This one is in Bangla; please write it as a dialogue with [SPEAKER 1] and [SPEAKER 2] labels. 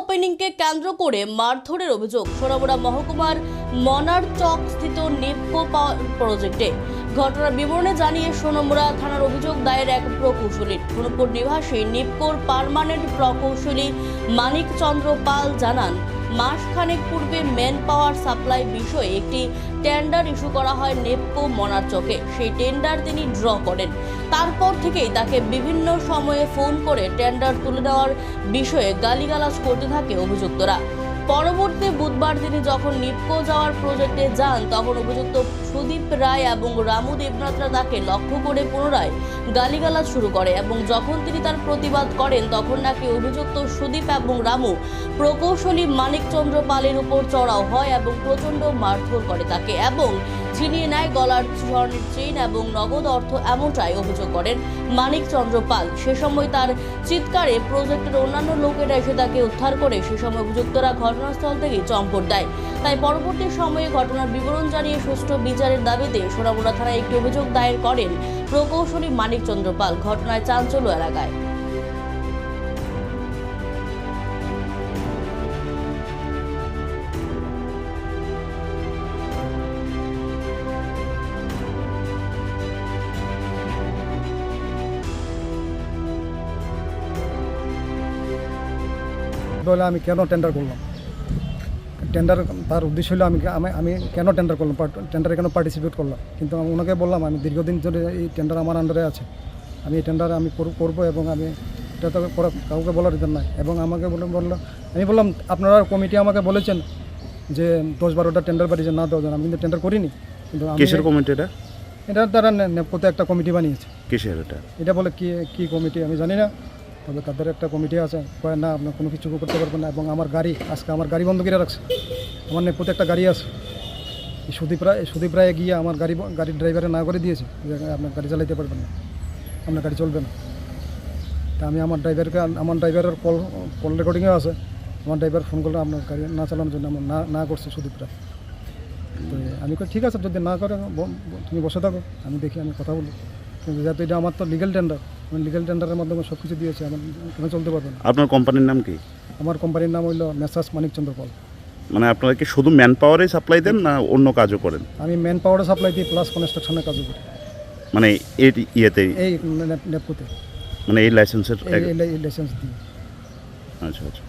[SPEAKER 1] ওপেনিংকে কেন্দ্র করে মারধরের অভিযোগ। সোনামুড়া মহকুমার মনার চক স্থিত নেপকো প্রজেক্টে। ঘটনার বিবরণে জানিয়ে সোনামুড়া থানার অভিযোগ দায়ের এক প্রকৌশলী। সোনপুর নিবাসী নিপকোর পারমানেন্ট প্রকৌশলী মানিক চন্দ্র পাল জানান মাসখানেক পূর্বে ম্যান পাওয়ার সাপ্লাই বিষয়ে একটি টেন্ডার ইস্যু করা হয় নেপকো মনার চকে সেই টেন্ডার তিনি ড্র করেন। তারপর থেকেই তাকে বিভিন্ন সময়ে ফোন করে টেন্ডার তুলে দেওয়ার বিষয়ে গালিগালাজ করতে থাকে অভিযুক্তরা। পরবর্তী বুধবার তিনি যখন নিপকো যাওয়ার প্রজেক্টে যান, তখন অভিযুক্ত সুদীপ রায় এবং রামু দেবনাথরা তাকে লক্ষ্য করে পুনরায় গালিগালাজ শুরু করে এবং যখন তিনি তার প্রতিবাদ করেন, তখন নাকি অভিযুক্ত সুদীপ এবং রামু প্রকৌশলী মানিকচন্দ্র পালের উপর চড়াও হয় এবং প্রচণ্ড মারধর করে তাকে এবং ছিনিয়ে নেয় গলার স্বর্ণের চেইন এবং নগদ অর্থ এমনটাই অভিযোগ করেন মানিক চন্দ্র পাল। সে সময় তার চিৎকারে প্রজেক্টের অন্যান্য লোকেরা এসে তাকে উদ্ধার করে সে সময় অভিযুক্তরা ঘটনাস্থল থেকে চম্পট দেয়। তাই পরবর্তী সময়ে ঘটনার বিবরণ জানিয়ে সুষ্ঠু বিচারের দাবিতে সোনামুড়া থানায় একটি অভিযোগ দায়ের করেন প্রকৌশলী মানিক চন্দ্র পাল, ঘটনায় চাঞ্চল্য এলাকায়।
[SPEAKER 2] বলে আমি কেন টেন্ডার করলাম? টেন্ডার তার উদ্দেশ্য হলো আমি আমি কেন টেন্ডার করলাম? টেন্ডারে কেন পার্টিসিপেট করলাম? কিন্তু আমি ওনাকে বললাম আমি দীর্ঘদিন ধরে এই টেন্ডার আমার আন্ডারে আছে। আমি এই টেন্ডার আমি কর- করব এবং আমি এটা তো কাউকে বলার রিজন নাই। এবং আমাকে বলে বলল আমি বললাম আপনারা কমিটি আমাকে বলেছেন যে দশ বারোটা টেন্ডার পাঠিয়েছেন না দশজন আমি কিন্তু টেন্ডার করিনি। কিন্তু
[SPEAKER 3] কিসের কমিটি এটা?
[SPEAKER 2] এটা তারা নেপকোতে একটা কমিটি বানিয়েছে।
[SPEAKER 3] কিসের এটা?
[SPEAKER 2] এটা বলে কি কি কমিটি আমি জানি না। তবে তাদের একটা কমিটি আছে, কয় না আপনার কোনো কিছু করতে পারবেন না এবং আমার গাড়ি, আজকে আমার গাড়ি বন্ধ করে রাখছে। আমার নেপথ্যে একটা গাড়ি আছে। সুদীপ রায় সুদীপ রায় গিয়ে আমার গাড়ি গাড়ির ড্রাইভারে না করে দিয়েছে আপনার গাড়ি চালাইতে পারবেন না, আপনার গাড়ি চলবে না। তা আমি আমার ড্রাইভারকে আমার ড্রাইভারের কল কল রেকর্ডিংও আছে। আমার ড্রাইভার ফোন করলে, আপনার গাড়ি না চালানোর জন্য আমার না না করছে সুদীপ রায়। তো আমি কই, ঠিক আছে, যদি না করে তুমি বসে থাকো, আমি দেখি, আমি কথা বলি। কিন্তু যেহেতু এটা আমার তো লিগেল টেন্ডার লিগেল টেন্ডারের মাধ্যমে সব কিছু দিয়েছে আমার চলতে পারবে না।
[SPEAKER 3] আপনার কোম্পানির নাম কি?
[SPEAKER 2] আমার কোম্পানির নাম হইল মেসাস মানিকচন্দ্র পাল।
[SPEAKER 3] মানে আপনারা কি শুধু ম্যান পাওয়ারেই সাপ্লাই দেন না অন্য কাজও করেন?
[SPEAKER 2] আমি ম্যান পাওয়ারে সাপ্লাই দিই প্লাস কনস্ট্রাকশনের কাজও করি।
[SPEAKER 3] মানে এই ইয়েতে?
[SPEAKER 2] এই নেপকুতে
[SPEAKER 3] মানে এই লাইসেন্সের
[SPEAKER 2] এই লাইসেন্স দিই।
[SPEAKER 3] আচ্ছা আচ্ছা।